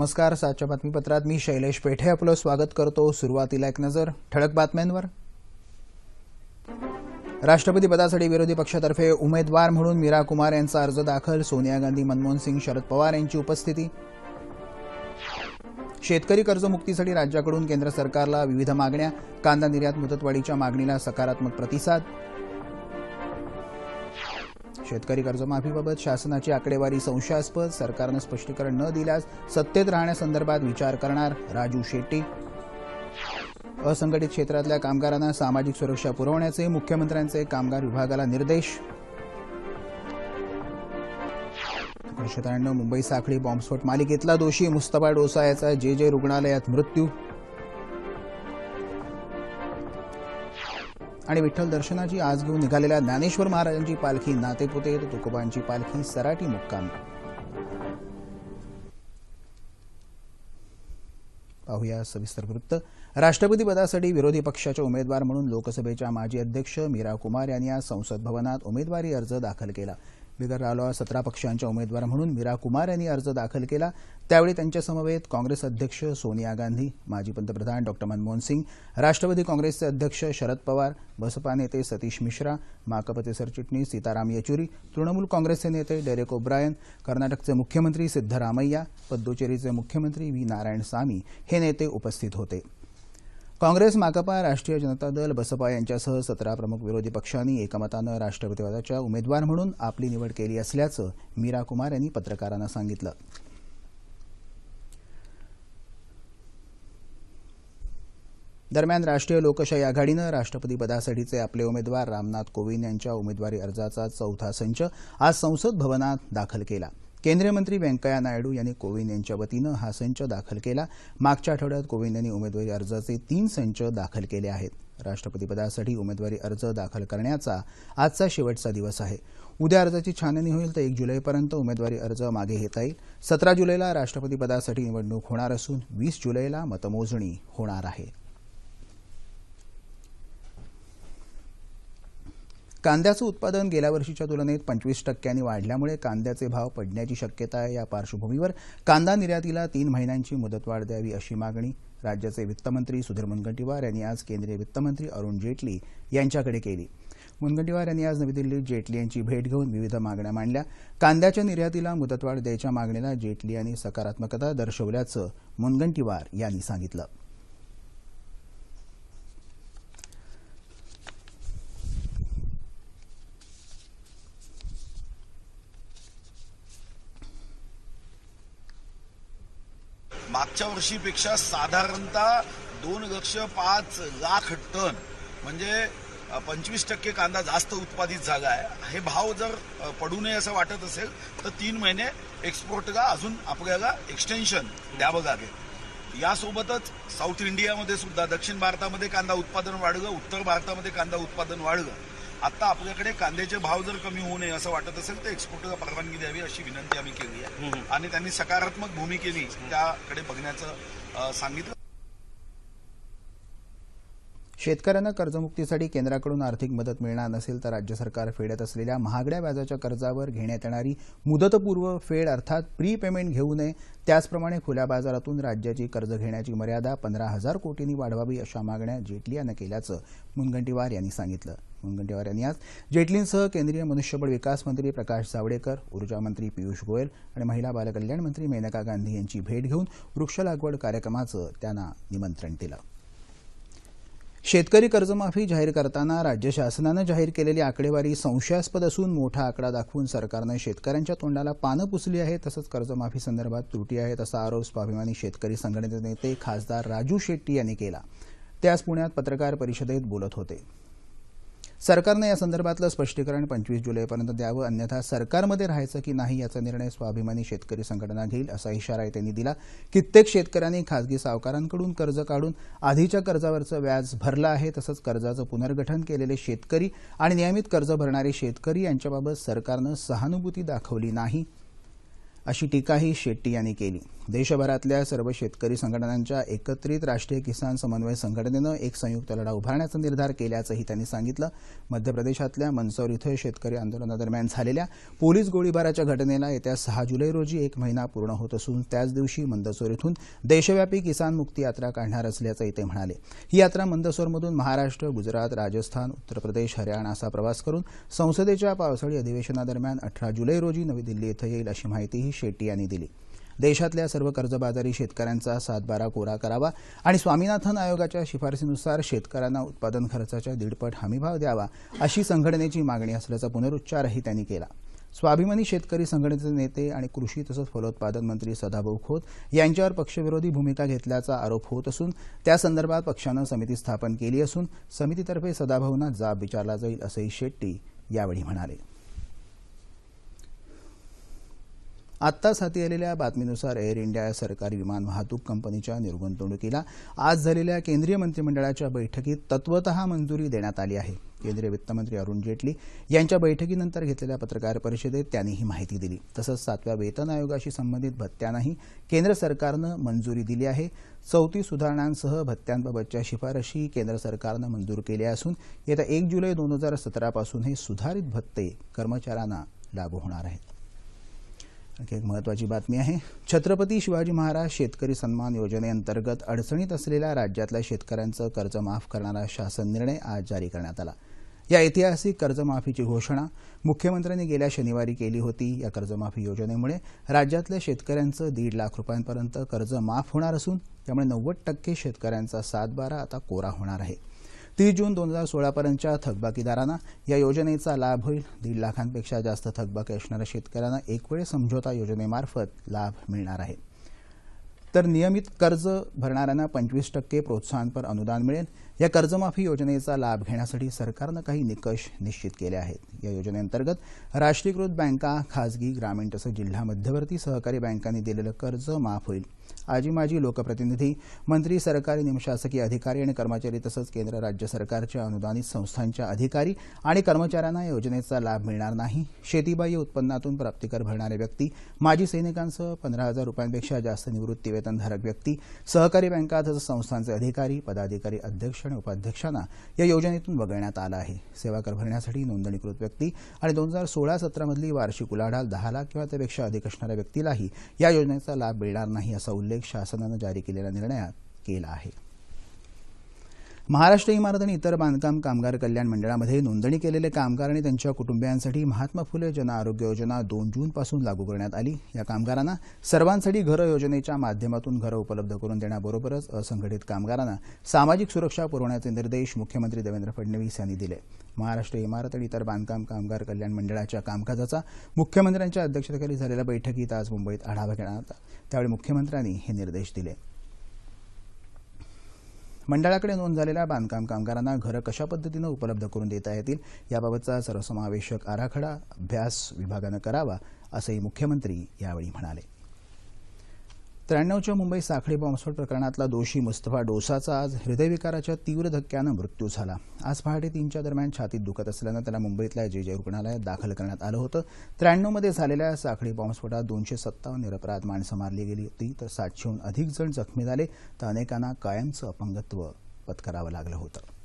नमस्कार सातच्या बातमीपत्रात मी शैलेश पेठे आपलं स्वागत करतो. सुरुवातीला एक नजर ठळक बातम्यांवर. राष्ट्रपती पदासाठी विरोधी पक्षातर्फे उमेदवार म्हणून मीरा कुमार यांचा अर्ज दाखल सोनिया गांधी मनमोहन सिंग शरद पवार यांची उपस्थिती. शेतकरी कर्जमुक्तीसाठी राज्याकडून केंद्र सरकारला विविध मागण्या कांदा निर्यात मुदतवाढीच्या मागणीला सकारात्मक प्रतिसाद. शेतकरी कर्जमाफीबाबत शासनाची आकडेवारी संशयास्पद सरकारनं स्पष्टीकरण न दिल्यास सत्तेत राहण्यासंदर्भात विचार करणार राजू शेट्टी. असंघटित क्षेत्रातल्या कामगारांना सामाजिक सुरक्षा पुरवण्याचे मुख्यमंत्र्यांचे कामगार विभागाला निर्देश. एकोणीसशे त्र्याण्णव मुंबई साखळी बॉम्बस्फोट मालिकेतला दोषी मुस्तफा डोसा याचा जे जे रुग्णालयात मृत्यू. आणि विठ्ठल दर्शनाची आज घेऊन निघालेल्या ज्ञानेश्वर महाराजांची पालखी नातेपुते तर तुकोबांची पालखी सराटी मुक्काम. पाहूया सविस्तर वृत्त. राष्ट्रपती पदासाठी विरोधी पक्षाचे उमेदवार म्हणून लोकसभेच्या माजी अध्यक्ष मीरा कुमार यांनी आज संसद भवनात उमेदवारी अर्ज दाखल केला. बिगर रालोआ सतरा पक्षांच्या उमेदवार म्हणून मीरा कुमार यांनी अर्ज दाखल केला. त्यावेळी त्यांच्यासमवेत काँग्रेस अध्यक्ष सोनिया गांधी माजी पंतप्रधान डॉक्टर मनमोहन सिंग राष्ट्रवादी काँग्रेसचे अध्यक्ष शरद पवार बसपा नेते सतीश मिश्रा माकपचे सरचिटणीस सीताराम येचुरी तृणमूल काँग्रेसचे नेते डेरेक ओब्रायन कर्नाटकचे मुख्यमंत्री सिद्धरामय्या पद्दुचेरीचे मुख्यमंत्री व्ही नारायणसामी हे नेते उपस्थित होते. काँग्रेस माकपा राष्ट्रीय जनता दल बसपा यांच्यासह सतरा प्रमुख विरोधी पक्षांनी एकमतानं राष्ट्रपतीपदाच्या उमेदवार म्हणून आपली निवड केली असल्याचं मीरा कुमार यांनी पत्रकारांना सांगितलं. दरम्यान राष्ट्रीय लोकशाही आघाडीनं राष्ट्रपती पदासाठीचे आपले उमेदवार रामनाथ कोविंद यांच्या उमेदवारी अर्जाचा चौथा संच आज संसद भवनात दाखल केला. केंद्रीय मंत्री व्यंकय्या नायडू यांनी कोविंद यांच्या वतीनं हा संच दाखल केला. मागच्या आठवड्यात कोविंद यांनी उमेदवारी अर्जाचे तीन संच दाखल केले आहेत. राष्ट्रपतीपदासाठी उमेदवारी अर्ज दाखल करण्याचा आजचा शेवटचा दिवस आहे. उद्या अर्जाची छाननी होईल तर एक जुलैपर्यंत उमेदवारी अर्ज मागे घेता येईल. सतरा जुलैला राष्ट्रपतीपदासाठी निवडणूक होणार असून वीस जुलैला मतमोजणी होणार आहे. कांद्याचं उत्पादन गेल्या वर्षीच्या तुलनेत पंचवीस टक्क्यांनी वाढल्यामुळे कांद्याचे भाव पडण्याची शक्यता आहे या पार्श्वभूमीवर. कांदा निर्यातीला तीन महिन्यांची मुदतवाढ द्यावी अशी मागणी राज्याचे वित्तमंत्री सुधीर मुनगंटीवार यांनी आज केंद्रीय वित्तमंत्री अरुण जेटली यांच्याकडे केली. मुनगंटीवार यांनी आज नवी दिल्लीत जेटली यांची भेट घेऊन विविध मागण्या मांडल्या. कांद्याच्या निर्यातीला मुदतवाढ द्यायच्या मागणीला जेटली यांनी सकारात्मकता दर्शवल्याचं मुनगंटीवार यांनी सांगितलं मागच्या वर्षीपेक्षा साधारणतः दोन लक्ष पाच लाख टन म्हणजे पंचवीस टक्के कांदा जास्त उत्पादित झाला आहे. हे भाव जर पडू नये असं वाटत असेल तर तीन महिने एक्सपोर्टला अजून आपल्याला एक्सटेन्शन द्यावं लागेल. यासोबतच साऊथ इंडियामध्ये सुद्धा दक्षिण भारतामध्ये कांदा उत्पादन वाढलं उत्तर भारतामध्ये कांदा उत्पादन वाढलं. आता आपल्याकडे कांद्याचे भाव जर कमी होऊ नये असं वाटत असेल तर एक्सपोर्टला परवानगी द्यावी अशी विनंती आम्ही केली आहे. आणि त्यांनी सकारात्मक भूमिकेने त्याकडे बघण्याचं सांगितलं. शेतकऱ्यांना कर्जमुक्तीसाठी केंद्राकडून आर्थिक मदत मिळणार नसेल तर राज्य सरकार फेडत असलेल्या महागड्या व्याजाच्या कर्जावर घेण्यात येणारी मुदतपूर्व फेड अर्थात प्री पेमेंट घेऊ नये. त्याचप्रमाणे खुल्या बाजारातून राज्याची कर्ज घेण्याची मर्यादा पंधरा हजार कोटींनी वाढवावी अशा मागण्या जेटली यांनी केल्याचं मुनगंटीवार यांनी सांगितलं. मुनगंटीवार यांनी आज जेटलींसह केंद्रीय मनुष्यबळ विकास मंत्री प्रकाश जावडेकर ऊर्जा मंत्री पियुष गोयल आणि महिला बालकल्याण मंत्री मेनका गांधी यांची भेट घेऊन वृक्ष लागवड कार्यक्रमाचं त्यांना निमंत्रण दिलं. शेतकरी कर्जमाफी जाहीर करताना राज्य शासनानं जाहीर केलेली आकडेवारी संशयास्पद असून मोठा आकडा दाखवून सरकारनं शेतकऱ्यांच्या तोंडाला पानं पुसली आहेत तसंच कर्जमाफी संदर्भात त्रुटी आहेत असा आरोप स्वाभिमानी शेतकरी संघटनेचे नेते खासदार राजू शेट्टी यांनी केला. ते आज पुण्यात पत्रकार परिषदेत बोलत होते. सरकारनं या संदर्भातलं स्पष्टीकरण पंचवीस जुलैपर्यंत द्यावं अन्यथा सरकारमध्ये राहायचं की नाही याचा निर्णय स्वाभिमानी शेतकरी संघटना घेईल असा इशाराही त्यांनी दिला. कित्येक शेतकऱ्यांनी खासगी सावकारांकडून कर्ज काढून आधीच्या कर्जावरचं व्याज भरलं आहे तसंच कर्जाचं पुनर्गठन केलेले शेतकरी आणि नियमित कर्ज भरणारे शेतकरी यांच्याबाबत सरकारनं सहानुभूती दाखवली नाही. अशी टीकाही शेट्टी यांनी केली. देशभरातल्या सर्व शेतकरी संघटनांच्या एकत्रित राष्ट्रीय किसान समन्वय संघटनेनं एक संयुक्त लढा उभारण्याचा निर्धार केल्याचंही त्यांनी सांगितलं. मध्य प्रदेशातल्या मंदसौर इथं शेतकरी आंदोलनादरम्यान झालेल्या पोलीस गोळीबाराच्या घटनेला येत्या सहा जुलै रोजी एक महिना पूर्ण होत असून त्याच दिवशी मंदसौर इथून देशव्यापी किसान मुक्ती यात्रा काढणार असल्याचंही ते म्हणाले. ही यात्रा मंदसौरमधून महाराष्ट्र गुजरात राजस्थान उत्तर प्रदेश हरियाणा असा प्रवास करून संसदेच्या पावसाळी अधिवेशनादरम्यान अठरा जुलै रोजी नवी दिल्ली इथं येईल अशी माहितीही शेट्टी यांनी दिली. देशातल्या सर्व कर्जबाजारी शेतकऱ्यांचा सातबारा कोरा करावा आणि स्वामीनाथन आयोगाच्या शिफारसीनुसार शेतकऱ्यांना उत्पादन खर्चाच्या दीडपट हमीभाव द्यावा अशी संघटनेची मागणी असल्याचा पुनरुच्चारही त्यांनी केला. स्वाभिमानी शेतकरी संघटनेचे नेते आणि कृषी तसंच फलोत्पादन मंत्री सदाभाऊ खोत यांच्यावर पक्षविरोधी भूमिका घेतल्याचा आरोप होत असून त्यासंदर्भात पक्षानं समिती स्थापन केली असून समितीतर्फे सदाभाऊंना जाब विचारला जाईल असंही शेट्टी यावेळी म्हणाले. आत्ताच हाती आलेल्या बातमीनुसार एअर इंडिया या सरकारी विमान वाहतूक कंपनीच्या निर्गुंतवणुकीला आज झालेल्या केंद्रीय मंत्रिमंडळाच्या बैठकीत तत्वतः मंजुरी देण्यात आली आहे. केंद्रीय वित्तमंत्री अरुण जेटली यांच्या बैठकीनंतर घेतलेल्या पत्रकार परिषदेत त्यांनी ही माहिती दिली. तसंच सातव्या वेतन आयोगाशी संबंधित भत्त्यांनाही केंद्र सरकारनं मंजुरी दिली आहे. चौथी सुधारणांसह भत्त्यांबाबतच्या शिफारशी केंद्र सरकारनं मंजूर केल्या असून येत्या एक जुलै दोन हजार सतरापासून हे सुधारित भत्ते कर्मचाऱ्यांना लागू होणार आहेत. एक महत्वाची बातमी आहे. छत्रपती शिवाजी महाराज शेतकरी सन्मान योजनेअंतर्गत अडचणीत असलेल्या राज्यातल्या शेतकऱ्यांचं कर्ज माफ करणारा शासन निर्णय आज जारी करण्यात आला. या ऐतिहासिक कर्जमाफीची घोषणा मुख्यमंत्र्यांनी गेल्या शनिवारी केली होती. या कर्जमाफी योजनेमुळे राज्यातल्या शेतकऱ्यांचं दीड लाख रुपयांपर्यंत कर्ज माफ होणार असून त्यामुळे नव्वद टक्के शेतकऱ्यांचा सातबारा आता कोरा होणार आहे. तीस जून दोन हजार सोळापर्यंतच्या थकबाकीदारांना या योजनेचा लाभ होईल. दीड लाखांपेक्षा जास्त थकबाकी असणाऱ्या शेतकऱ्यांना एकवेळ समझोता योजनेमार्फत लाभ मिळणार आहे. तर नियमित कर्ज भरणाऱ्यांना पंचवीस टक्के प्रोत्साहनपर अनुदान मिळेल. या कर्जमाफी योजनेचा लाभ घेण्यासाठी सरकारनं काही निकष निश्चित केले आहेत. या योजनेअंतर्गत राष्ट्रीयकृत बँका खाजगी ग्रामीण तसंच जिल्हा मध्यवर्ती सहकारी बँकांनी दिलेलं कर्ज माफ होईल. आजी माजी लोकप्रतिनिधी मंत्री सरकारी निमशासकीय अधिकारी आणि कर्मचारी तसंच केंद्र राज्य सरकारच्या अनुदानित संस्थांच्या अधिकारी आणि कर्मचाऱ्यांना या योजनेचा लाभ मिळणार नाही. शेतीबाह्य उत्पन्नातून प्राप्तिकर भरणारे व्यक्ती माजी सैनिकांसह पंधरा हजार रुपयांपेक्षा जास्त निवृत्तीवेतनधारक व्यक्ती सहकारी बँका तसंच संस्थांचे अधिकारी पदाधिकारी अध्यक्ष आणि उपाध्यक्षांना या योजनेतून वगळण्यात आलं आहे. सेवा कर भरण्यासाठी नोंदणीकृत व्यक्ती आणि दोन हजार सोळा सतरामधली वार्षिक उलाढाल दहा लाख किंवा त्यापेक्षा अधिक असणाऱ्या व्यक्तीलाही या योजनेचा लाभ मिळणार नाही असं उल्लेख शासनानं जारी केलेल्या निर्णयात केला आहे. महाराष्ट्र इमारत आणि इतर बांधकाम कामगार कल्याण मंडळामध्ये नोंदणी केलेले कामगार आणि त्यांच्या कुटुंबियांसाठी महात्मा फुले जन आरोग्य योजना दोन जूनपासून लागू करण्यात आली. या कामगारांना सर्वांसाठी घरं योजनेच्या माध्यमातून घरं उपलब्ध करून देण्याबरोबरच असंघटित कामगारांना सामाजिक सुरक्षा पुरवण्याचे निर्देश मुख्यमंत्री देवेंद्र फडणवीस यांनी दिले. महाराष्ट्र इमारत आणि इतर बांधकाम कामगार कल्याण मंडळाच्या कामकाजाचा मुख्यमंत्र्यांच्या अध्यक्षतेखाली झालेल्या बैठकीत आज मुंबईत आढावा घेण्यात आला. त्यावेळी मुख्यमंत्र्यांनी हे निर्देश दिले. मंडळाकडे नोंद झालेल्या बांधकाम कामगारांना घरं कशा पद्धतीनं उपलब्ध करून देता येतील याबाबतचा सर्वसमावेशक आराखडा अभ्यास विभागानं करावा असंही मुख्यमंत्री यावेळी म्हणाले. त्र्याण्णवच्या मुंबई साखळी बॉम्बस्फोट प्रकरणातला दोषी मुस्तफा डोसाचा आज हृदयविकाराच्या तीव्र धक्क्यानं मृत्यू झाला. आज पहाटे तीनच्या दरम्यान छातीत दुखत असल्यानं त्याला मुंबईतल्या जे जे रुग्णालयात दाखल करण्यात आलं होतं. त्र्याण्णवमध्ये झालेल्या साखळी बॉम्बस्फोटात दोनशे सत्तावन्न निरपराध माणसं मारली गेली होती तर सातशेहून अधिक जण जखमी झाले तर अनेकांना कायमचं अपंगत्व पत्करावं लागलं होतं.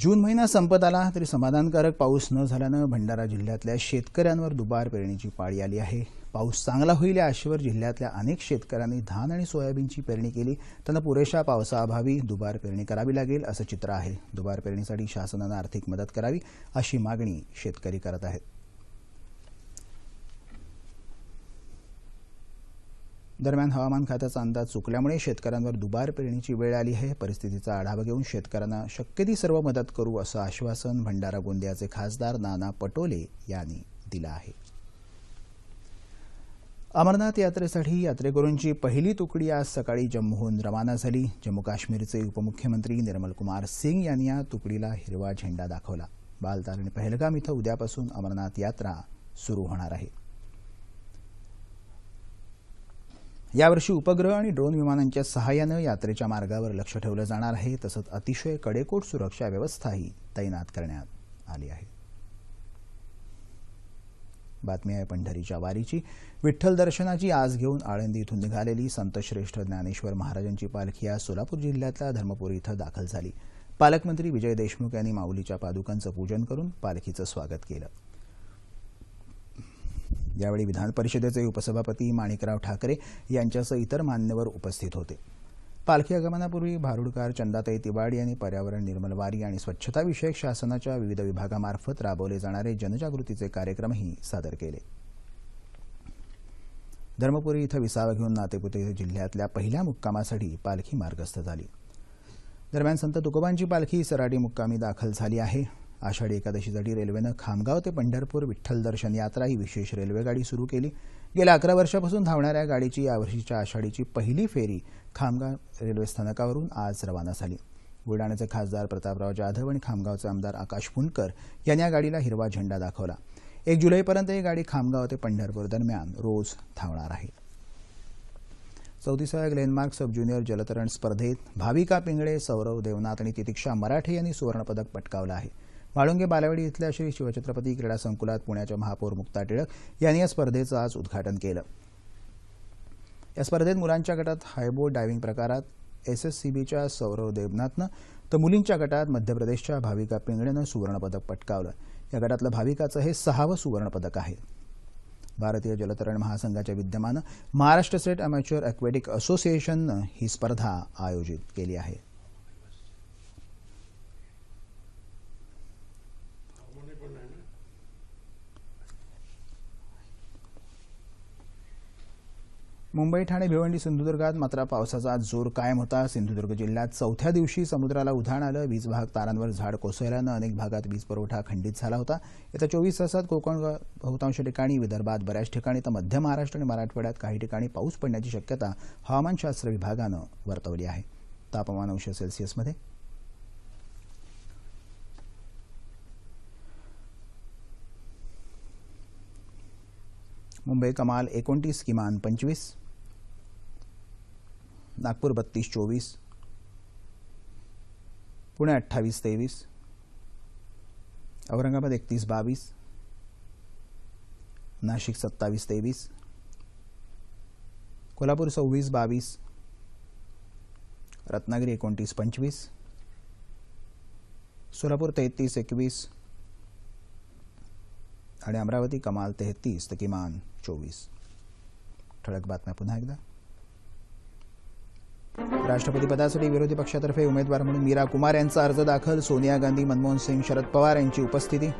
जून महिना संपत आला तरी समाधानकारक पाऊस न झाल्यानं भंडारा जिल्ह्यातल्या शेतकऱ्यांवर दुबार पेरणीची पाळी आली आहे. पाऊस चांगला होईल या आशेवर जिल्ह्यातल्या अनेक शेतकऱ्यांनी धान आणि सोयाबीनची पेरणी केली. त्यांना पुरेशा पावसाअभावी दुबार पेरणी करावी लागेल असं चित्र आहे. दुबार पेरणीसाठी शासनानं आर्थिक मदत करावी अशी मागणी शेतकरी करत आहेत. दरम्यान हवामान खात्याचा अंदाज चुकल्यामुळे शेतकऱ्यांवर दुबार पेरणीची वेळ आली आहे. परिस्थितीचा आढावा घेऊन शेतकऱ्यांना शक्य ती सर्व मदत करू असं आश्वासन भंडारा गोंदियाचे खासदार नाना पटोले यांनी दिलं आहे. अमरनाथ यात्रेसाठी यात्रेकरूंची पहिली तुकडी आज सकाळी जम्मूहून रवाना झाली. जम्मू काश्मीरचे उपमुख्यमंत्री निर्मलकुमार सिंग यांनी या तुकडीला हिरवा झेंडा दाखवला. बालताल आणि पहलगाम इथं उद्यापासून अमरनाथ यात्रा सुरू होणार आहे. यावर्षी उपग्रह आणि ड्रोन विमानांच्या सहाय्यानं यात्रेच्या मार्गावर लक्ष ठेवलं जाणार आहे. तसंच अतिशय कडेकोट सुरक्षा व्यवस्थाही तैनात करण्यात आली आहे. बातमी आहे पंढरीच्या वारीची. विठ्ठल दर्शनाची आज घेऊन आळंदी इथून निघालेली संतश्रेष्ठ ज्ञानेश्वर महाराजांची पालखी आज सोलापूर जिल्ह्यातल्या धर्मपुरी इथं दाखल झाली. पालकमंत्री विजय देशमुख यांनी माऊलीच्या पादुकांचं पूजन करून पालखीचं स्वागत केलं. यावेळी विधान परिषदेचे उपसभापती माणिकराव ठाकरे यांच्यासह इतर मान्यवर उपस्थित होते. पालखी आगमनापूर्वी भारुडकार चंदाताई तिवाडी यांनी पर्यावरण निर्मलवारी आणि स्वच्छताविषयक शासनाच्या विविध विभागामार्फत राबवले जाणारे जनजागृतीचे कार्यक्रमही सादर केले. धर्मपुरी इथं विसावा घेऊन नातेपुते जिल्ह्यातल्या पहिल्या मुक्कामासाठी पालखी मार्गस्थ झाली. दरम्यान संत तुकोबांची पालखी सराडी मुक्कामी दाखल झाली आहे. आषाढी एकादशीसाठी रेल्वेनं खामगाव ते पंढरपूर विठ्ठल दर्शन यात्रा ही विशेष रेल्वेगाडी सुरू केली. गेल्या अकरा वर्षापासून धावणाऱ्या गाडीची यावर्षीच्या आषाढीची पहिली फेरी खामगाव रेल्वे स्थानकावरून आज रवाना झाली. बुलढाण्याचे खासदार प्रतापराव जाधव आणि खामगावचे आमदार आकाश फुंडकर यांनी या गाडीला हिरवा झेंडा दाखवला. एक जुलैपर्यंत ही गाडी खामगाव ते पंढरपूर दरम्यान रोज धावणार आहे. चौतीसाव्या ग्लेनमार्क सब ज्युनियर जलतरण स्पर्धेत भाविका पिंगळे सौरव देवनाथ आणि तितिक्षा मराठे यांनी सुवर्णपदक पटकावलं आहे. वाळुंगे बालेवाडी इथल्या श्री शिवछत्रपती क्रीडा संकुलात पुण्याच्या महापौर मुक्ता टिळक यांनी या स्पर्धेचं आज उद्घाटन केलं. या स्पर्धेत मुलांच्या गटात हायबोट डायव्हिंग प्रकारात एस एस सी बीच्या सौरव देवनाथनं तर मुलींच्या गटात मध्य प्रदेशच्या भाविका पिंगळेनं सुवर्णपदक पटकावलं. या गटातलं भाविकाचं हे सहावं सुवर्णपदक आहे. भारतीय जलतरण महासंघाच्या विद्यमानं महाराष्ट्र स्टेट अमॅच्युअर अक्वेटिक असोसिएशननं ही स्पर्धा आयोजित केली आहे. मुंबई ठाणे भिवंडी सिंधुदुर्गात मात्र पावसाचा जोर कायम होता. सिंधुदुर्ग जिल्ह्यात चौथ्या दिवशी समुद्राला उधाण आलं. वीज भाग तारांवर झाड कोसळल्यानं अनेक भागात वीज पुरवठा खंडित झाला होता. येत्या चोवीस तासात कोकण बहुतांश ठिकाणी विदर्भात बऱ्याच ठिकाणी तर मध्य महाराष्ट्र आणि मराठवाड्यात काही ठिकाणी पाऊस पडण्याची शक्यता हवामानशास्त्र विभागानं वर्तवली आहे. तापमान अंश सेल्सिअसमध्ये मुंबई कमाल एकोणतीस किमान पंचवीस. नागपूर बत्तीस चोवीस पुणे अठ्ठावीस तेवीस औरंगाबाद एकतीस बावीस नाशिक सत्तावीस तेवीस कोल्हापूर सव्वीस बावीस रत्नागिरी एकोणतीस पंचवीस सोलापूर तेहतीस एकवीस आणि अमरावती कमाल तेहतीस तर किमान चोवीस. ठळक बातम्या पुन्हा एकदा. राष्ट्रपतीपदासाठी विरोधी पक्षातर्फे उमेदवार म्हणून मीरा कुमार यांचा अर्ज दाखल सोनिया गांधी मनमोहन सिंग शरद पवार यांची उपस्थिती.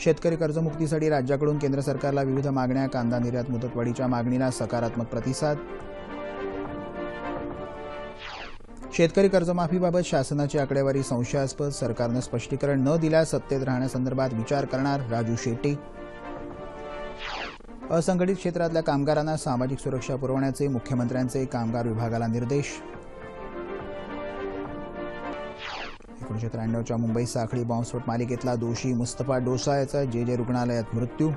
शेतकरी कर्जमुक्तीसाठी राज्याकडून केंद्र सरकारला विविध मागण्या कांदा निर्यात मुदतवाढीच्या मागणीला सकारात्मक प्रतिसाद. शेतकरी कर्जमाफीबाबत शासनाची आकडेवारी संशयास्पद सरकारनं स्पष्टीकरण न दिल्यास सत्तेत राहण्यासंदर्भात विचार करणार राजू शेट्टी. असंघटित क्षेत्रातल्या कामगारांना सामाजिक सुरक्षा पुरवण्याचे मुख्यमंत्र्यांचे कामगार विभागाला निर्देश. एकोणीशे त्र्याण्णवच्या मुंबई साखळी बॉम्बस्फोट मालिकेतला दोषी मुस्तफा डोसा याचा जे जे रुग्णालयात मृत्यू.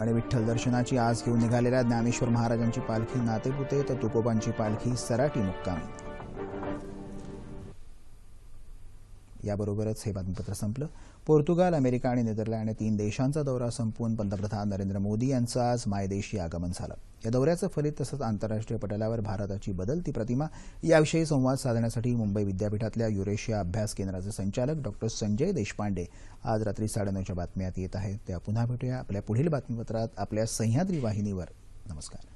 आणि विठ्ठल दर्शनाची आज घेऊन निघालेल्या ज्ञानेश्वर महाराजांची पालखी नातेपुते तर तुकोबांची पालखी सराटी मुक्कामी. याबरोबरच हे बातमीपत्र संपलं. पोर्तुगाल अमेरिका आणि नेदरलँड या तीन देशांचा दौरा संपवून पंतप्रधान नरेंद्र मोदी यांचं आज मायदेशी आगमन झालं. या दौऱ्याचं फलित तसंच आंतरराष्ट्रीय पटलावर भारताची बदलती प्रतिमा याविषयी संवाद साधण्यासाठी मुंबई विद्यापीठातल्या युरेशिया अभ्यास केंद्राचे संचालक डॉक्टर संजय देशपांडे आज रात्री साडेनऊच्या बातम्यात येत आहेत. त्या पुन्हा भेटूया आपल्या पुढील बातमीपत्रात आपल्या सह्याद्री वाहिनीवर. नमस्कार.